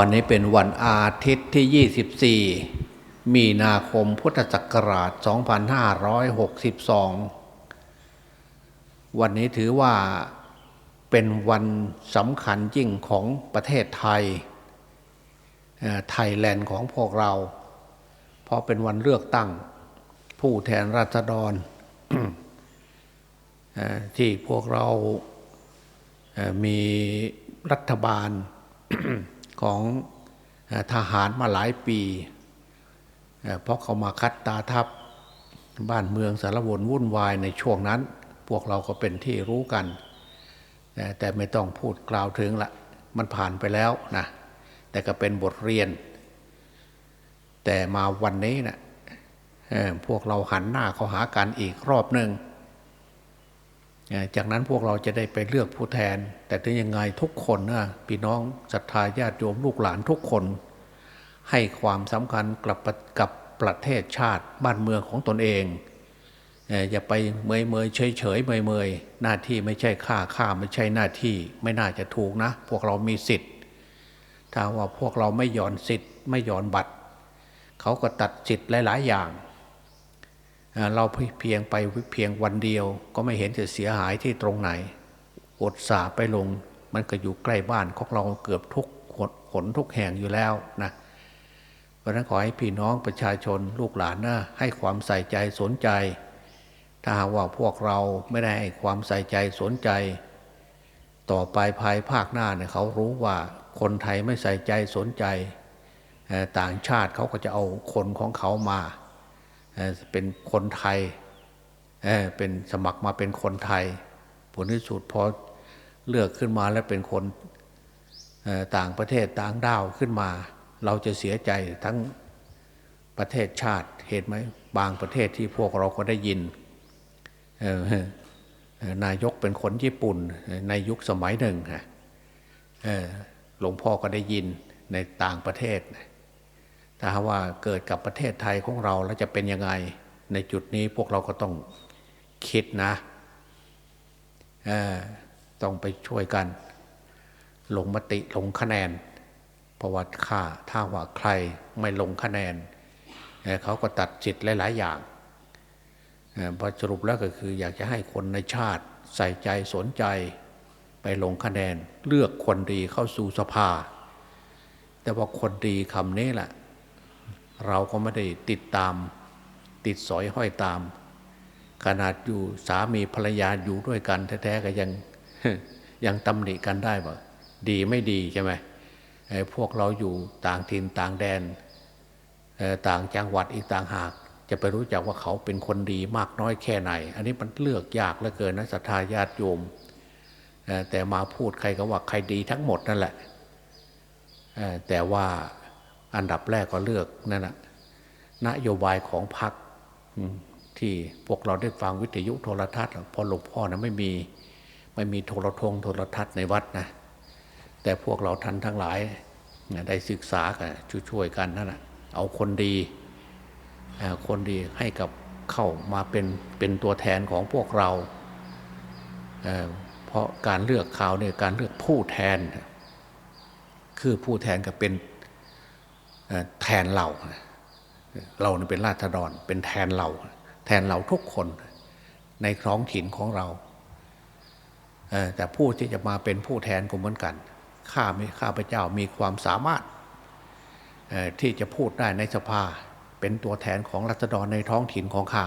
วันนี้เป็นวันอาทิตย์ที่ 24 มีนาคมพุทธศักราช 2562 วันนี้ถือว่าเป็นวันสำคัญยิ่งของประเทศไทย ไทยแลนด์ของพวกเรา เพราะเป็นวันเลือกตั้งผู้แทนราษฎร ที่พวกเรามีรัฐบาล ของทหารมาหลายปี เพราะเขามาคัดตาทับบ้านเมืองสารวนวุ่นวายในช่วงนั้น พวกเราก็เป็นที่รู้กัน แต่ไม่ต้องพูดกล่าวถึงละมันผ่านไปแล้วนะแต่ก็เป็นบทเรียน แต่มาวันนี้นะพวกเราหันหน้าเข้าหากันอีกรอบหนึ่ง จากนั้นพวกเราจะได้ไปเลือกผู้แทน แต่ถึงยังไงทุกคนนะพี่น้องศรัทธาญาติโยมลูกหลานทุกคน ให้ความสำคัญกับกับประเทศชาติบ้านเมืองของตนเองอย่าไปเมยเมยเฉยเฉยเมยเมยหน้าที่ไม่ใช่ค่าค่าไม่ใช่หน้าที่ไม่น่าจะถูกนะ พวกเรามีสิทธิ์ ถ้าว่าพวกเราไม่ย่อนสิทธิ์ ไม่ย่อนบัตร เขาก็ตัดสิทธิ์หลาย ๆ อย่าง เราเพียงไปเพียงวันเดียว ก็ไม่เห็นจะเสียหายที่ตรงไหน อดสาไปลง มันก็อยู่ใกล้บ้านของเราเกือบทุกขนทุกแห่งอยู่แล้วนะเพราะนั้นขอให้พี่น้องประชาชนลูกหลานนะให้ความใส่ใจสนใจ ถ้าหากว่าพวกเราไม่ได้ให้ความใส่ใจสนใจ ต่อไปภายภาคหน้าเนี่ยเขารู้ว่าคนไทยไม่ใส่ใจสนใจ ต่างชาติเขาก็จะเอาคนของเขามา เป็นคนไทยเเป็นสมัครมาเป็นคนไทย ผลที่สุดพอเลือกขึ้นมาแล้วเป็นคนต่างประเทศต่างด้าวขึ้นมา เราจะเสียใจทั้งประเทศชาติเหตุไหมบางประเทศที่พวกเราก็ได้ยินนายกเป็นคนญี่ปุ่นในยุคสมัยหนึ่งฮะหลวงพ่อก็ได้ยินในต่างประเทศ ถ้าว่าเกิดกับประเทศไทยของเราแล้วจะเป็นยังไง ในจุดนี้พวกเราก็ต้องคิดนะต้องไปช่วยกัน ลงมติลงคะแนนเพราะว่าค่าถ้าว่าใครไม่ลงคะแนนเขาก็ตัดจิตหลาย ๆ อย่างพอสรุปแล้วก็คืออยากจะให้คนในชาติใส่ใจสนใจไปลงคะแนน เลือกคนดีเข้าสู่สภา แต่ว่าคนดีคำนี้แหละ เราก็ไม่ได้ติดตาม ติดสอยห้อยตาม ขนาดอยู่สามีภรรยาอยู่ด้วยกันแท้ๆก็ยังยังตำหนิกันได้บ่ดีไม่ดีใช่ไหมพวกเราอยู่ต่างถิ่นต่างแดนต่างจังหวัดอีกต่างหาก จะไปรู้จักว่าเขาเป็นคนดีมากน้อยแค่ไหน อันนี้มันเลือกยากเหลือเกินนะศรัทธาญาติโยมแต่มาพูดใครก็ว่าใครดีทั้งหมดนั่นแหละแต่ว่า อันดับแรกก็เลือกนั่นแหะนโยบายของพรรคที่พวกเราได้ฟังวิทยุโทรทัศน์พอหลวงพ่อนะไม่มีไม่มีโทรทงโทรทัศน์ในวัดนะแต่พวกเราท่านทั้งหลายได้ศึกษากันช่วยกันนั่นแหะเอาคนดีคนดีให้กับเข้ามาเป็นเป็นตัวแทนของพวกเราเพราะการเลือกข่าวเนี่ยการเลือกผู้แทน คือผู้แทนก็เป็น แทนเรา เราเป็นราษฎรเป็นแทนเรา แทนเราทุกคนในท้องถิ่นของเรา แต่ผู้ที่จะมาเป็นผู้แทนก็เหมือนกัน ข้ามีข้าพเจ้ามีความสามารถที่จะพูดได้ในสภา เป็นตัวแทนของรัษฎรในท้องถิ่นของข้า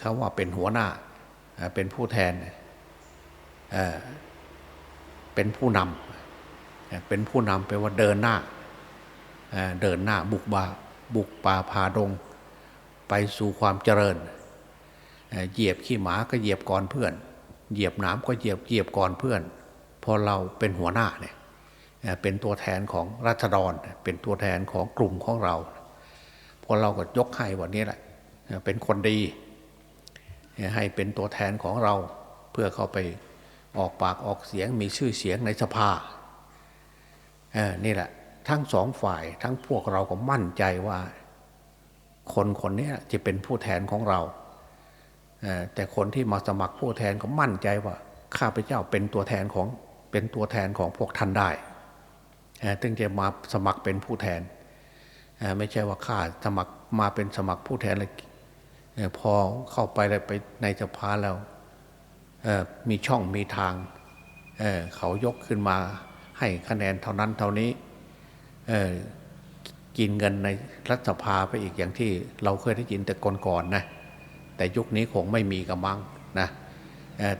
เขาว่าเป็นหัวหน้าเป็นผู้แทนเป็นผู้นำเป็นผู้นำไปว่าเดินหน้า เดินหน้าบุกบาบุกป่าพาดง ไปสู่ความเจริญเหยียบขี้หมาก็เหยียบก่อนเพื่อน เหยียบน้ำก็เหยียบเหยียบก่อนเพื่อน พอเราเป็นหัวหน้าเนี่ยเป็นตัวแทนของรัฐดรเป็นตัวแทนของกลุ่มของเราพอเราก็ยกให้วันนี้แหละเป็นคนดี ให้เป็นตัวแทนของเราเพื่อเข้าไปออกปากออกเสียงมีชื่อเสียงในสภานี่แหละ ทั้งสองฝ่าย ทั้งพวกเราก็มั่นใจว่า คนคนนี้จะเป็นผู้แทนของเรา แต่คนที่มาสมัครผู้แทนก็มั่นใจว่าข้าพเจ้าเป็นตัวแทนของเป็นตัวแทนของพวกท่านได้เอ่อถึงจะมาสมัครเป็นผู้แทน ไม่ใช่ว่าข้าสมัครมาเป็นสมัครผู้แทนเลยพอเข้าไปแล้วไปในสภาแล้วมีช่องมีทางเเขายกขึ้นมาให้คะแนนเท่านั้นเท่านี้ กินเงินในรัฐสภาไปอีกอย่างที่เราเคยได้ยินแต่ก่อนๆนะแต่ยุคนี้คงไม่มีกระมังนะ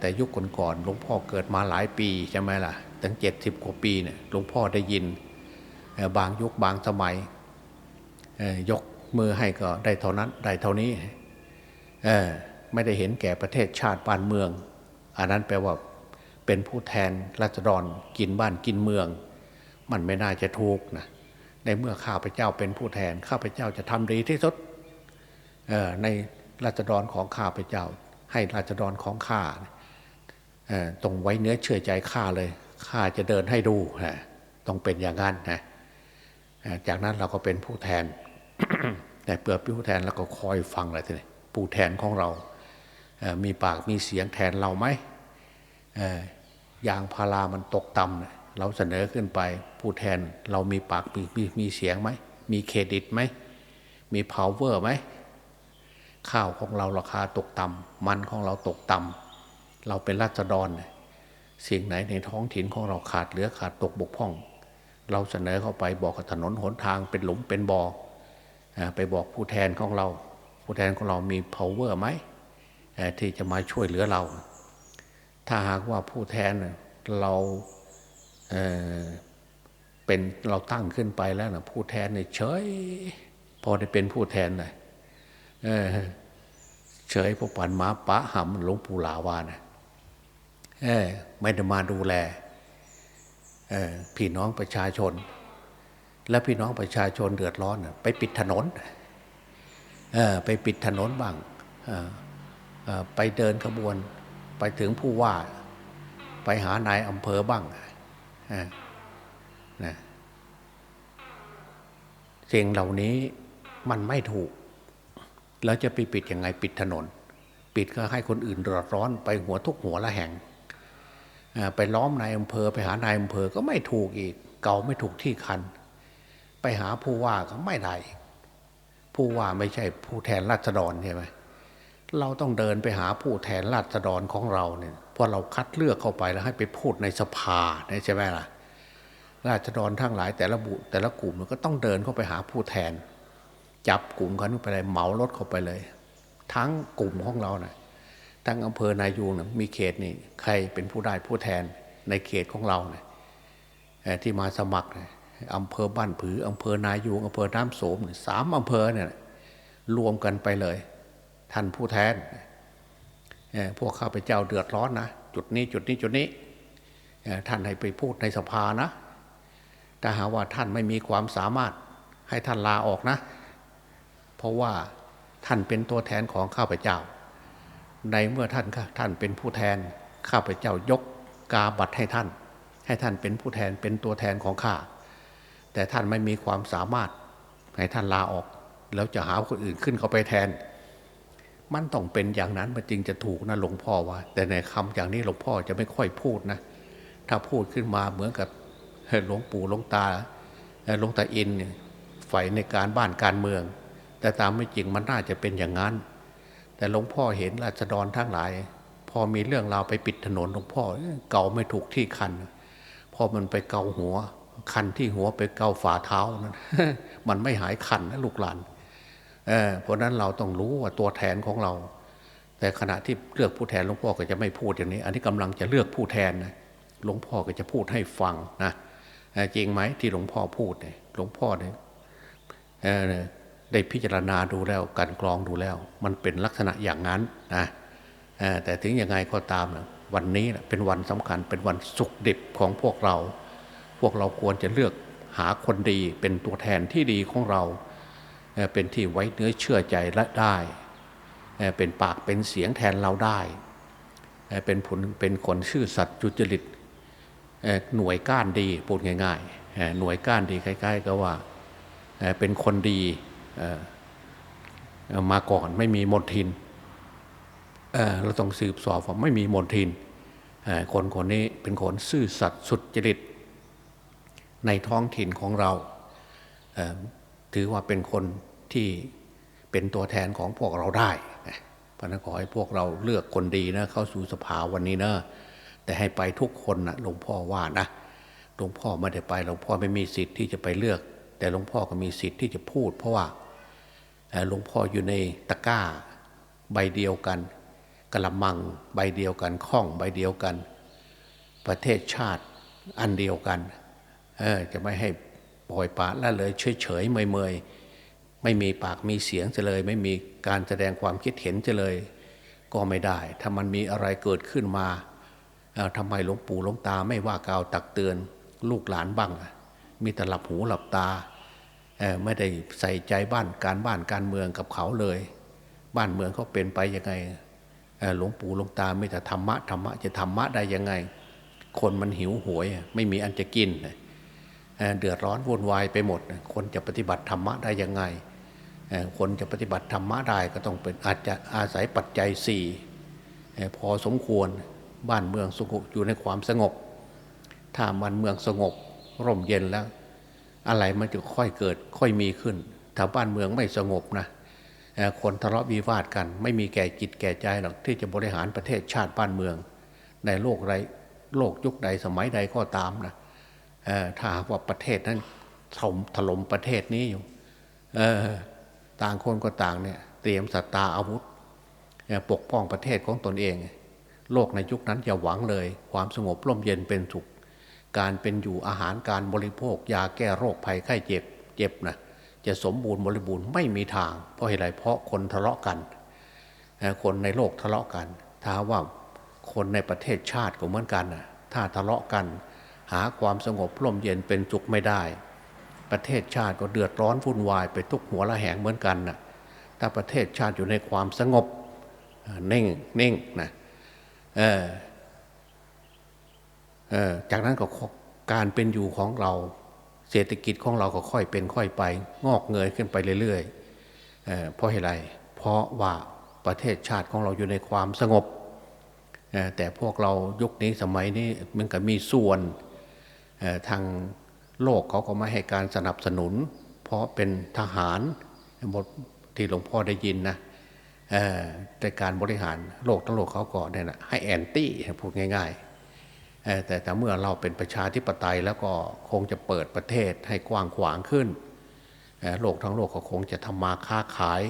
แต่ยุคก่อนๆหลวงพ่อเกิดมาหลายปีใช่ไหมล่ะตั้งเจ็ดสิบกว่าปีเนี่ยหลวงพ่อได้ยินบางยุคบางสมัยยกมือให้ก็ได้เท่านั้นได้เท่านี้ไม่ได้เห็นแก่ประเทศชาติบ้านเมือง อันนั้นแปลว่าเป็นผู้แทนราษฎรกินบ้านกินเมือง มันไม่น่าจะถูกนะ ในเมื่อข้าพเจ้าเป็นผู้แทน ข้าพเจ้าจะทำดีที่สุดในราษฎรของข้าพเจ้า ให้ราษฎรของข้าเอ่อตรงไว้เนื้อเชื่อใจข้าเลยข้าจะเดินให้ดูนะต้องเป็นอย่างนั้นนะจากนั้นเราก็เป็นผู้แทนแต่เปลือกผู้แทนแล้วก็คอยฟังอะไรทีนี้ผู้แทนของเรา มีปากมีเสียงแทนเราไหมเอ่อยางพารามันตกต่ำ เราเสนอขึ้นไป ผู้แทนเรามีปากมีมีมีเสียงไหม มีเครดิตไหม มี power ไหม ข้าวของเราราคาตกต่ำมันของเราตกต่ำเราเป็นราษฎรเนี่ยสิ่งไหนในท้องถิ่นของเราขาดเหลือขาดตกบกพร่อง เราเสนอเข้าไปบอกถนนหนทางเป็นหลุมเป็นบ่ออ่าไปบอกผู้แทนของเรา ผู้แทนของเรามี power ไหมที่จะมาช่วยเหลือเรา ถ้าหากว่าผู้แทนเรา เออเป็นเราตั้งขึ้นไปแล้วนะผู้แทนเนี่ยเฉย พอได้เป็นผู้แทนเลยเออเฉยพวกปันหมาปะหำหลวงปู่หลาวานะเออไม่ได้มาดูแลพี่น้องประชาชน และพี่น้องประชาชนเดือดร้อนน่ะไปปิดถนนเออไปปิดถนนบ้างออเออไปเดินขบวน ไปถึงผู้ว่า ไปหานายอำเภอบ้าง นะสิ่งเหล่านี้มันไม่ถูก แล้วจะไปปิดยังไงปิดถนน ปิดก็ให้คนอื่นเดือดร้อนไปหัวทุกหัวละแห่ง ไปล้อมนายอำเภอไปหานายอำเภอก็ไม่ถูกอีก เก่าไม่ถูกที่คัน ไปหาผู้ว่าก็ไม่ได้ผู้ว่าไม่ใช่ผู้แทนราษฎรใช่ไหม เราต้องเดินไปหาผู้แทนราษฎรของเราเนี่ยเพราะเราคัดเลือกเข้าไปแล้วให้ไปพูดในสภาเนี่ยใช่ไหมล่ะราษฎรทั้งหลายแต่ละบุแต่ละกลุ่มมันก็ต้องเดินเข้าไปหาผู้แทน จับกลุ่มเขาไปเลยเหมารถเข้าไปเลย ทั้งกลุ่มของเรานะ่ะทั้งอำเภอนายูงนะมีเขตนี่ใครเป็นผู้ได้ผู้แทนในเขตของเราเนะ่ยที่มาสมัครนะอำเภอบ้านผืออำเภอนายูงอำเภอน้ำโสมสามอำเภอเนี่ยรวมกันไปเลย ท่านผู้แทนพวกข้าพเจ้าเดือดร้อนนะจุดนี้จุดนี้จุดนี้ท่านให้ไปพูดในสภานะถ้าหาว่าท่านไม่มีความสามารถให้ท่านลาออกนะ เพราะว่าท่านเป็นตัวแทนของข้าพเจ้า ในเมื่อท่านท่านเป็นผู้แทนข้าพเจ้ายกกาบัตรให้ท่าน ให้ท่านเป็นผู้แทนเป็นตัวแทนของข้าแต่ท่านไม่มีความสามารถให้ท่านลาออก แล้วจะหาคนอื่นขึ้นเขาไปแทน มันต้องเป็นอย่างนั้นมันจริงจะถูกนะหลวงพ่อว่า แต่ในคำอย่างนี้หลวงพ่อจะไม่ค่อยพูดนะ ถ้าพูดขึ้นมาเหมือนกับหลวงปู่หลวงตาหลวงตาอินเนี่ยใฝ่ในการบ้านการเมือง แต่ตามไม่จริงมันน่าจะเป็นอย่างนั้น แต่หลวงพ่อเห็นราษฎรทั้งหลาย พอมีเรื่องราวไปปิดถนนหลวงพ่อเก่าไม่ถูกที่คันพอมันไปเกาหัวคันที่หัวไปเกาฝ่าเท้านั้นมันไม่หายคันนะลูกหลาน เเพราะนั้นเราต้องรู้ว่าตัวแทนของเรา แต่ขณะที่เลือกผู้แทนหลวงพ่อก็จะไม่พูดอย่างนี้ อันนี้กำลังจะเลือกผู้แทนนะหลวงพ่อก็จะพูดให้ฟังนะจริงไหมที่หลวงพ่อพูดเนี่ยหลวงพ่อเนี่ยได้พิจารณาดูแล้วกันกรองดูแล้ว มันเป็นลักษณะอย่างนั้นนะแต่ถึงยังไงก็ตามนะวันนี้นะเป็นวันสำคัญเป็นวันสุขดิบของพวกเรา พวกเราควรจะเลือกหาคนดีเป็นตัวแทนที่ดีของเรา เป็นที่ไว้เนื้อเชื่อใจและได้ เป็นปากเป็นเสียงแทนเราได้ เป็นผลเป็นคนชื่อสัตว์จุจริตหน่วยก้านดีพูดง่ายๆ หน่วยก้านดีใกล้ๆก็ว่าเป็นคนดีมาก่อนไม่มีมนทินเราต้องสืบสอบว่าไม่มีมนทินคนคนนี้เป็นคนซื่อสัตย์สุดจริตในท้องถิ่นของเรา ถือว่าเป็นคนที่เป็นตัวแทนของพวกเราได้พระนั้นขอให้พวกเราเลือกคนดีนะเข้าสู่สภาวันนี้นะแต่ให้ไปทุกคนนะหลวงพ่อว่านะหลวงพ่อไม่ได้ไปหลวงพ่อไม่มีสิทธิ์ที่จะไปเลือก แต่หลวงพ่อก็มีสิทธิ์ที่จะพูด เพราะว่าหลวงพ่ออยู่ในตะกร้าใบเดียวกันกระมังใบเดียวกันข้องใบเดียวกัน ประเทศชาติอันเดียวกัน เออจะไม่ให้ ล่อยปละละเลยเฉยเฉยเมยเมยไม่มีปากมีเสียงจะเลย ไม่มีการแสดงความคิดเห็นจะเลย ก็ไม่ได้ ถ้ามันมีอะไรเกิดขึ้นมาทำไมหลวงปู่หลวงตาไม่ว่ากล่าวตักเตือนลูกหลานบ้าง มีแต่หลับหูหลับตาไม่ได้ใส่ใจบ้านการบ้านการเมืองกับเขาเลย บ้านเมืองเขาเป็นไปยังไงหลวงปู่หลวงตาไม่แต่ธรรมะธรรมะจะธรรมะได้ยังไง คนมันหิวโหวยไม่มีอันจะกินเเดือดร้อนวุ่นวายไปหมด คนจะปฏิบัติธรรมะได้ยังไง คนจะปฏิบัติธรรมะได้ก็ต้องเป็นอาจจะอาศัยปัจจัยสี่พอสมควรบ้านเมืองสงบอยู่ในความสงบ ถ้ามันเมืองสงบร่มเย็นแล้ว อะไรมันจะค่อยเกิดค่อยมีขึ้น ถ้าบ้านเมืองไม่สงบนะคนทะเลาะวิวาทกัน ไม่มีแก่จิตแก่ใจหรอกที่จะบริหารประเทศชาติบ้านเมือง ในโลกไรโลกยุคใดสมัยใดก็ตามนะ ถ้าหากว่าประเทศนั้นถล่มถล่มประเทศนี้อยู่ต่างคนก็ต่างเนี่ยเตรียมสตาอาวุธปกป้องประเทศของตนเอง โลกในยุคนั้นอย่าหวังเลย ความสงบร่มเย็นเป็นสุข การเป็นอยู่อาหารการบริโภค ยาแก้โรคภัยไข้เจ็บเจ็บนะจะสมบูรณ์บริบูรณ์ไม่มีทาง เพราะเหตุไรเพราะคนทะเลาะกัน คนในโลกทะเลาะกัน ถ้าว่าคนในประเทศชาติก็เหมือนกันนะถ้าทะเลาะกัน หาความสงบร่มเย็นเป็นสุขไม่ได้ ประเทศชาติก็เดือดร้อนวุ่นวายไปทุกหัวละแหงเหมือนกันนะถ้าประเทศชาติอยู่ในความสงบเนิ่งนิ่งนะเออเออจากนั้นก็การเป็นอยู่ของเราเศรษฐกิจของเราก็ค่อยเป็นค่อยไป งอกเงยขึ้นไปเรื่อยๆเเพราะเหตุไร เพราะว่าประเทศชาติของเราอยู่ในความสงบแต่พวกเรายุคนี้สมัยนี้มันก็มีส่วน ทางโลกเขาก็ไม่ให้การสนับสนุน เพราะเป็นทหารบทที่หลวงพ่อได้ยินนะเอ่อในการบริหารโลกทั้งโลกเขาก็เนี่ยนะให้แอนตี้พูดง่ายๆแต่แต่เมื่อเราเป็นประชาธิปไตยแล้วก็คงจะเปิดประเทศให้กว้างขวางขึ้นโลกทั้งโลกก็คงจะทำมาค้าขาย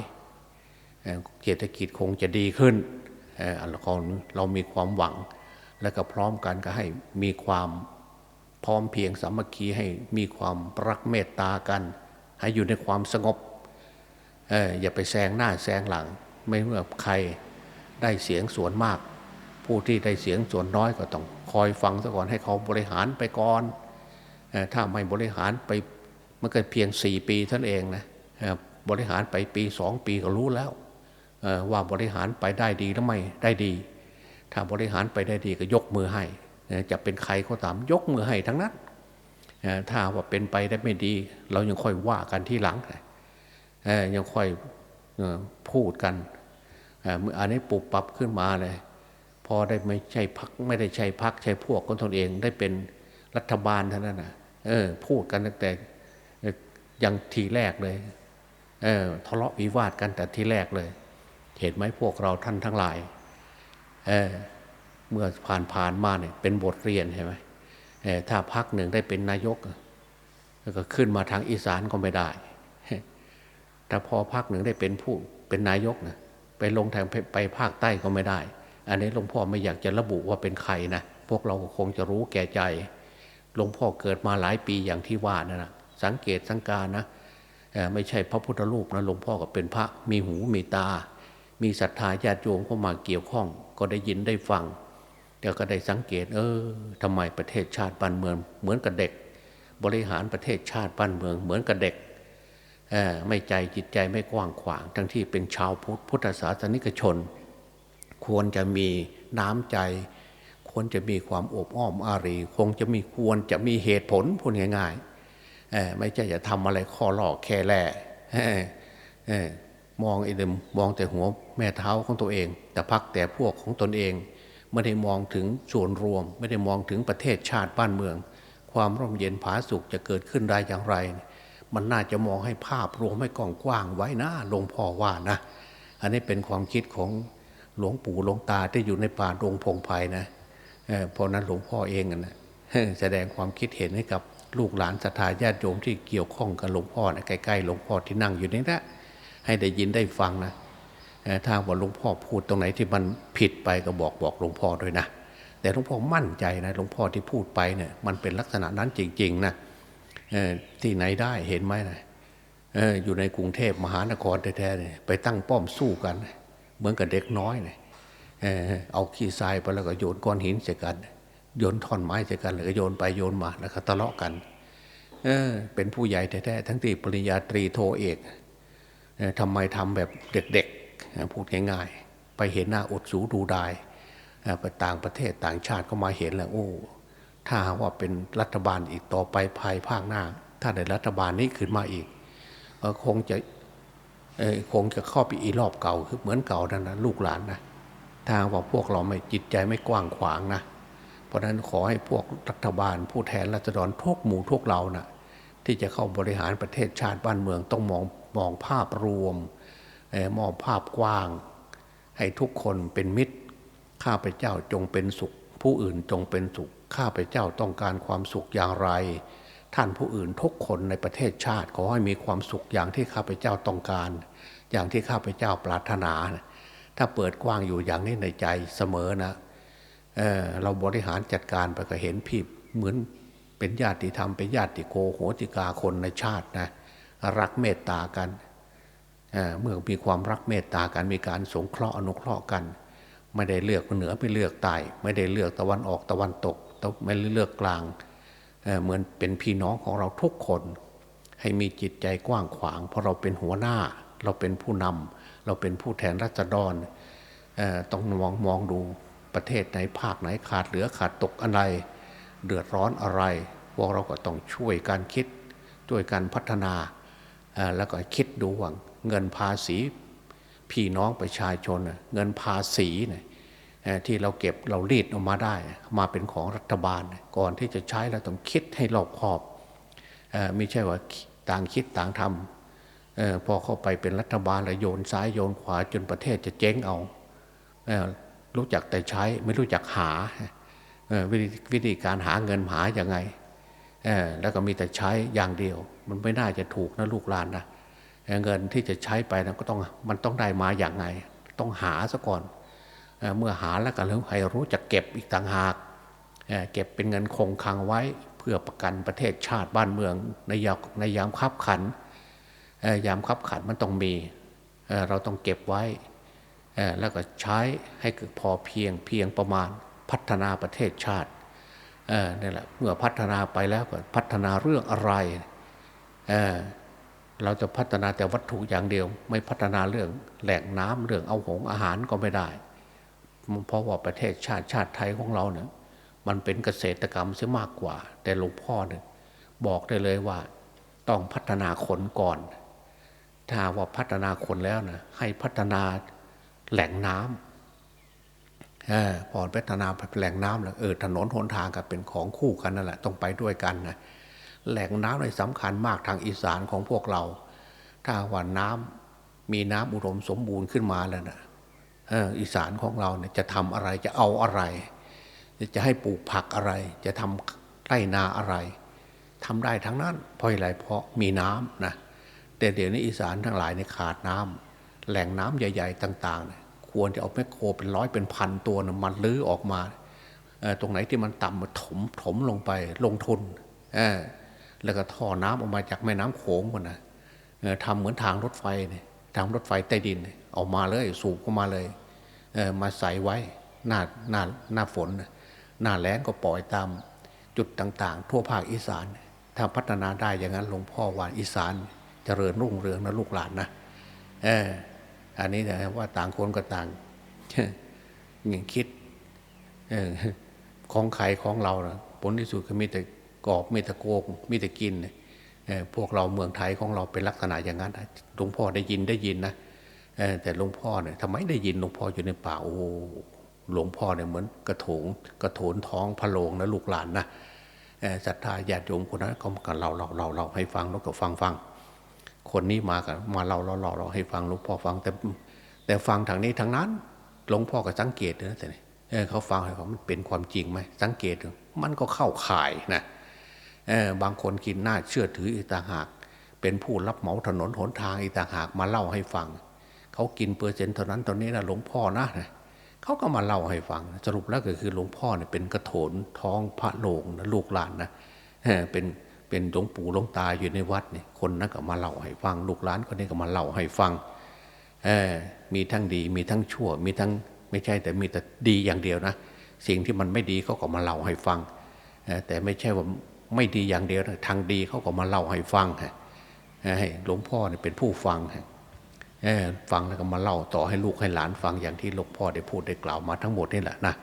เศรษฐกิจคงจะดีขึ้นอ่อเราก็เรามีความหวัง และก็พร้อมกันก็ให้มีความ พร้อมเพียงสามัคคีให้มีความรักเมตตากัน ให้อยู่ในความสงบเอออย่าไปแซงหน้าแซงหลัง ไม่เมื่อใครได้เสียงส่วนมาก ผู้ที่ได้เสียงส่วนน้อยก็ต้องคอยฟังซะก่อนให้เขาบริหารไปก่อนออถ้าไม่บริหารไปมันก็เพียงสี่ปีท่านเองนะบริหารไปปีสองปีก็รู้แล้วว่าบริหารไปได้ดีหรือไม่ได้ดี ถ้าบริหารไปได้ดีก็ยกมือให้ จะเป็นใครก็ตามยกมือให้ทั้งนั้นถ้าว่าเป็นไปได้ไม่ดี เรายังค่อยว่ากันที่หลังยังค่อยพูดกันเมื่ออันนี้ปรับปรับขึ้นมาเลยพอได้ไม่ใช่พักไม่ได้ใช่พักใช่พวกของตนเองได้เป็นรัฐบาลเท่านั้นนะเออ พูดกันตั้งแต่ยังทีแรกเลยเออทะเลาะวิวาทกันแต่ทีแรกเลย เห็นไหมพวกเราท่านทั้งหลาย เออ เมื่อผ่านผ่านมาเนี่ยเป็นบทเรียนใช่ไหมถ้าพักหนึ่งได้เป็นนายกแล้วก็ขึ้นมาทางอีสานก็ไม่ได้ แต่พอพักหนึ่งได้เป็นผู้เป็นนายกนะไปลงทางไปไปภาคใต้ก็ไม่ได้ อันนี้หลวงพ่อไม่อยากจะระบุว่าเป็นใครนะพวกเราก็คงจะรู้แก่ใจหลวงพ่อเกิดมาหลายปีอย่างที่ว่านะนะสังเกตสังการนะไม่ใช่พระพุทธรูปนะหลวงพ่อก็เป็นพระมีหูมีตา มีศรัทธาญาติโยมเข้ามาเกี่ยวข้อง ก็ได้ยินได้ฟัง เดี๋ยวก็ได้สังเกต เออทำไมประเทศชาติบ้านเมือง เหมือนกับเด็ก บริหารประเทศชาติบ้านเมือง เหมือนกับเด็กออไม่ใจจิตใจไม่กว้างขวาง ทั้งที่เป็นชาวพุทธพุทธศาสนิกชน ควรจะมีน้ำใจ ควรจะมีความอบอ้อมอารี คงจะมีควรจะมีเหตุผลพูดง่ายๆไม่ใช่จะทำอะไรข้อหลอกแค่แล่มองไอ้เดิมมองแต่หัวแม่เท้าของตัวเอง แต่พักแต่พวกของตนเอง ไม่ได้มองถึงส่วนรวม ไม่ได้มองถึงประเทศชาติบ้านเมือง ความร่มเย็นผาสุขจะเกิดขึ้นได้อย่างไร มันน่าจะมองให้ภาพรวมให้กองกว้างไว้นะหลวงพ่อว่านะ อันนี้เป็นความคิดของหลวงปู่หลวงตาที่อยู่ในป่าดงพงไพ่นะเพราะนั้นหลวงพ่อเองนะแสดงความคิดเห็นให้กับลูกหลานศรัทธาญาติโยมที่เกี่ยวข้องกับหลวงพ่อนะใกล้ๆหลวงพ่อที่นั่งอยู่นี่นะให้ได้ยินได้ฟังนะ ถ้าว่าหลวงพ่อพูดตรงไหนที่มันผิดไปก็บอกบอกหลวงพ่อด้วยนะ แต่หลวงพ่อมั่นใจนะหลวงพ่อที่พูดไปเนี่ยมันเป็นลักษณะนั้นจริง ๆนะที่ไหนได้เห็นไหมนะอยู่ในกรุงเทพมหานครแท้ๆเนี่ยไปตั้งป้อมสู้กัน เหมือนกับเด็กน้อยเนี่ยเอาขี้ทรายไปแล้วก็โยนก้อนหินใส่กันโยนท่อนไม้ใส่กันแล้วก็โยนไปโยนมาแล้วก็ทะเลาะกันเออเป็นผู้ใหญ่แท้ๆทั้งที่ปริญญาตรีโทเอกทำไมทำแบบเด็กๆ พูดง่ายๆ ไปเห็นหน้าอดสูดูดายไปต่างประเทศต่างชาติก็มาเห็นแล้วโอ้ ถ้าว่าเป็นรัฐบาลอีกต่อไปภายภาคหน้า ถ้าได้รัฐบาลนี้ขึ้นมาอีกคงจะคงจะเข้าไปอีรอบเก่าคือเหมือนเก่านั่นนะลูกหลานนะถ้าว่าพวกเราไม่จิตใจไม่กว้างขวางนะเพราะฉะนั้นขอให้พวกรัฐบาล ผู้แทนราษฎรทุกหมู่ทุกเรานะ่ะที่จะเข้าบริหารประเทศชาติบ้านเมืองต้องมองมองภาพรวม มองภาพกว้าง ให้ทุกคนเป็นมิตร ข้าพเจ้าจงเป็นสุข ผู้อื่นจงเป็นสุข ข้าพเจ้าต้องการความสุขอย่างไร ท่านผู้อื่นทุกคนในประเทศชาติขอให้มีความสุขอย่างที่ข้าพเจ้าต้องการ อย่างที่ข้าพเจ้าปรารถนา ถ้าเปิดกว้างอยู่อย่างนี้ในใจเสมอนะเอเราบริหารจัดการไปก็เห็นพี่เหมือนเป็นญาติธรรมเป็นญาติโกโหติกาคนในชาตินะรักเมตตากัน เมื่อมีความรักเมตตากันมีการสงเคราะห์อนุเคราะห์กัน ไม่ได้เลือกเหนือไม่เลือกใต้ไม่ได้เลือกตะวันออกตะวันตกไม่ได้เลือกกลางเเหมือนเป็นพี่น้องของเราทุกคน ให้มีจิตใจกว้างขวาง เพราะเราเป็นหัวหน้า เราเป็นผู้นำเราเป็นผู้แทนรัษฎรเอ่อต้องมองมองดูประเทศไหนภาคไหนขาดเหลือขาดตกอะไร เดือดร้อนอะไรพวกเราก็ต้องช่วยการคิดช่วยการพัฒนาแล้วก็คิดดูว่า เงินภาษีพี่น้องประชาชน เงินภาษีเนี่ยที่เราเก็บเรารีดออกมาได้ มาเป็นของรัฐบาล ก่อนที่จะใช้เราต้องคิดให้รอบคอบไม่ใช่ว่าต่างคิดต่างทำพอเข้าไปเป็นรัฐบาลแล้วโยนซ้ายโยนขวาจนประเทศจะเจ๊งเอารู้จักแต่ใช้ไม่รู้จักหาวิธีวิธีการหาเงินหาอย่างไงแล้วก็มีแต่ใช้อย่างเดียว มันไม่น่าจะถูกนะลูกหลานนะ เงินที่จะใช้ไปนะก็ต้องมันต้องได้มาอย่างไง ต้องหาซะก่อนเอเมื่อหาแล้วก็เรื่องให้รู้จักเก็บอีกต่างหากเเก็บเป็นเงินคงคลังไว้เพื่อประกันประเทศชาติบ้านเมืองในยามในยามคับขันยามขับขันมันต้องมีเอ่อเราต้องเก็บไว้แล้วก็ใช้ให้เกิดพอเพียงเพียงประมาณพัฒนาประเทศชาตินี่แหละเมื่อพัฒนาไปแล้วก็พัฒนาเรื่องอะไร เราจะพัฒนาแต่วัตถุอย่างเดียว ไม่พัฒนาเรื่องแหล่งน้ำเรื่องเอาหงอาหารก็ไม่ได้ เพราะว่าประเทศชาติชาติไทยของเราเนี่ยมันเป็นเกษตรกรรมเสียมากกว่า แต่หลวงพ่อเนี่ยบอกได้เลยว่าต้องพัฒนาคนก่อน ถ้าว่าพัฒนาคนแล้วนะให้พัฒนาแหล่งน้ำเอพอพัฒนาแหล่งน้ำแล้วเออถนนหนทางก็เป็นของคู่กันนั่นแหละต้องไปด้วยกันนะ แหล่งน้ำในสำคัญมากทางอีสานของพวกเรา ถ้าว่าน้ำมีน้ำอุดมสมบูรณ์ขึ้นมาแล้วนะเอออีสานของเราเนี่ยจะทำอะไรจะเอาอะไร จะให้ปลูกผักอะไร จะทำไร่นาอะไรทำได้ทั้งนั้นเพราะอะไรเพราะมีน้ำนะแต่เดี๋ยวนี้อีสานทั้งหลายเนี่ยขาดน้ำแหล่งน้ำใหญ่ ๆ ต่างๆเนี่ยควรจะเอาแมคโครเป็นร้อยเป็นพันตัวนะมันลื้อออกมาตรงไหนที่มันต่ำมาถมถมลงไปลงทุนอ แล้วก็ท่อน้ำออกมาจากแม่น้ำโขงมันนะเออทำเหมือนทางรถไฟเนี่ยทางรถไฟใต้ดินเอามาเลยสูบเข้ามาเลยเออมาใส่ไว้หน้าหน้าหน้าฝนหน้าแล้งก็ปล่อยตามจุดต่าง ๆ ทั่วภาคอีสาน ถ้าพัฒนาได้อย่างนั้นหลวงพ่อว่าอีสานเจริญรุ่งเรืองนะลูกหลานนะเอออันนี้นะว่าต่างคนก็ต่างอย่างคิดเออของใครของเรานะผลที่สุดก็มีแต่ กอบมีแต่โกงมีแต่กินพวกเราเมืองไทยของเราเป็นลักษณะอย่างนั้นหลวงพ่อได้ยินได้ยินนะแต่หลวงพ่อเนี่ยทำไมได้ยินหลวงพ่ออยู่ในป่าโอ้หลวงพ่อเนี่ยเหมือนกระโถงกระโถนท้องพะโลงนะลูกหลานนะศรัทธาญาติโยมคนนั้นเขาก็เราเราเราเราให้ฟังแล้วก็ฟังฟังคนนี้มากันมาเราเราเราเราให้ฟังหลวงพ่อฟังแต่แต่ฟังทางนี้ทางนั้น หลวงพ่อก็สังเกตนะแต่นี่เออเขาฟังให้ฟังมันเป็นความจริงไหมสังเกตมันก็เข้าข่ายนะ บางคนกินน้าเชื่อถืออีกต่างหาก เป็นผู้รับเหมาถนนหนทางอีกต่างหากมาเล่าให้ฟัง เขากินเปอร์เซ็นต์เท่านั้นตอนนี้นะหลวงพ่อนะเขาก็มาเล่าให้ฟัง สรุปแล้วก็คือหลวงพ่อเนี่ยเป็นกระโถนท้องพระโลงนะลูกหลานนะเป็นเป็นหลวงปู่หลวงตาอยู่ในวัดเนี่ยคนนั้นก็มาเล่าให้ฟัง ลูกหลานคนนี้ก็มาเล่าให้ฟังมีทั้งดีมีทั้งชั่ว มีทั้งไม่ใช่แต่มีแต่ดีอย่างเดียวนะสิ่งที่มันไม่ดีเขาก็มาเล่าให้ฟังแต่ไม่ใช่ว่า ไม่ดีอย่างเดียวนะทางดีเขาก็มาเล่าให้ฟังฮะให้หลวงพ่อเนี่ยเป็นผู้ฟังฮะฟังแล้วก็มาเล่าต่อให้ลูกให้หลานฟังอย่างที่หลวงพ่อได้พูดได้กล่าวมาทั้งหมดนี่แหละนะ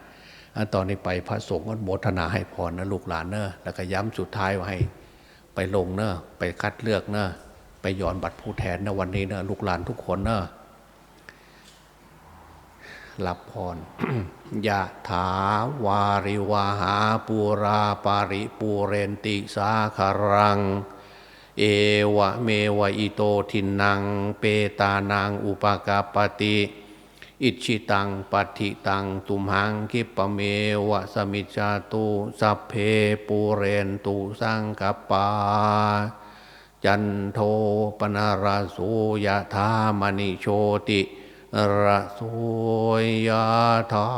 ตอนนี้ไปพระสงฆ์ก็โมทนาให้พรนะลูกหลานเนอะแล้วก็ย้ำสุดท้ายว่าให้ไปลงเนอะไปคัดเลือกเนอะไปย้อนบัตรผู้แทนนะวันนี้เนอะลูกหลานทุกคนเนอะ รับพรยะถาวาริวาหาปูราปาริปูเรนติสาคารัง เอวะเมวะอิโตทินัง เปตานังอุปกาปติอิชิตังปัติตังตุมหังคิปะเมวะสมิจจาตุสัพเพปูเรนตุสังกปา จันโทปนาราสุยะธามณิโชติ ระโสยะธา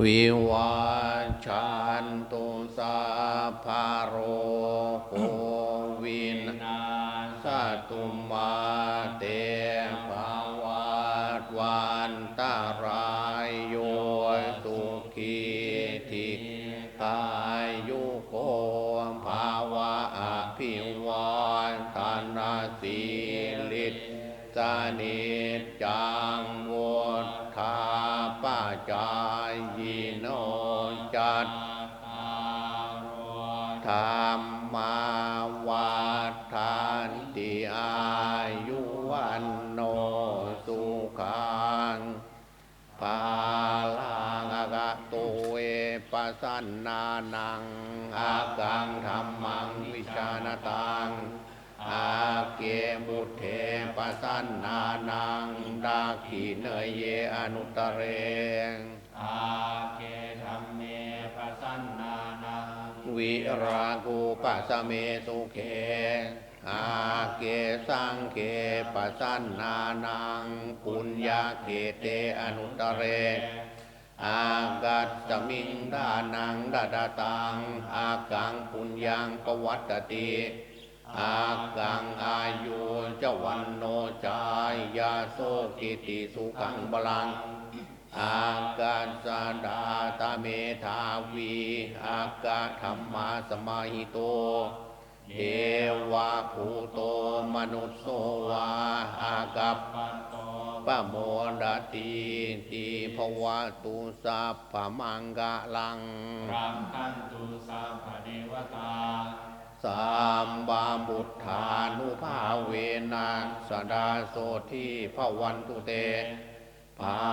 วิวาชันตุสาภาโรโควินาสตุมา นานังอากังธรรมังวิชานตังอาเกมุเทปัสันนานังดาขีเนยเยอนุตเรงอาเกธรรมเมปัสันนานังวิรากูปัสเมสุเขอาเกสังเกปัสันนานังปุญญาเขเตอนุตเร อากัตตมิงดานังดาดาตังอากังปุญญังปวัตตติอากังอายุเจวันโนจายาโสกิติสุขังบาลังอากาสดาตาเมธาวี อากาธรรมาสมาหิโต เทวะภูโตมนุสโสวาอากัปปัตโตปะโมดาตีตีภวะตุสัพพมังกะลังรังคันตุสัพพเทวตาสัมบาบุทธานุภาเวนะสดาโสทีภวันตุเตภา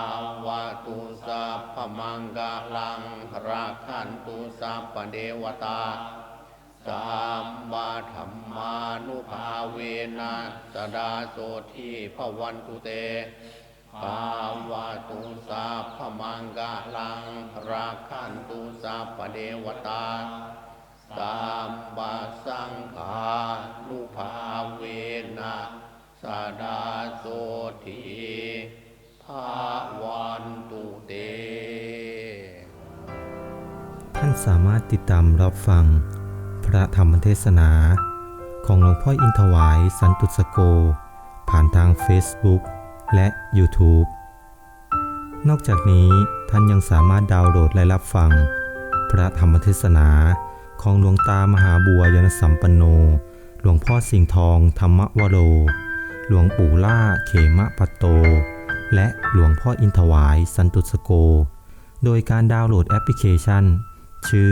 วะตุสัพพมังกะลังรักขันตุสัพพเดวตา สัมมาธรรมานุภาเวนะสดาโสทีภวันตุเตภาวะตุสัพมังกะลังรักขันตุสัพพเดวตาสัมมาสังฆานุภาเวนะสดาโสทีภาวันตุเต ท่านสามารถติดตามรับฟัง พระธรรมเทศนา ของหลวงพ่ออินทวายสันตุสโก ผ่านทาง Facebook และ YouTube นอกจากนี้ท่านยังสามารถดาวน์โหลดและรับฟัง พระธรรมเทศนาของหลวงตามหาบัวยนสัมปันโน หลวงพ่อสิงห์ทองธรรมวโร หลวงปู่ล่าเขมะปัตโต และหลวงพ่ออินทวายสันตุสโก โดยการดาวน์โหลดแอปพลิเคชัน ชื่อ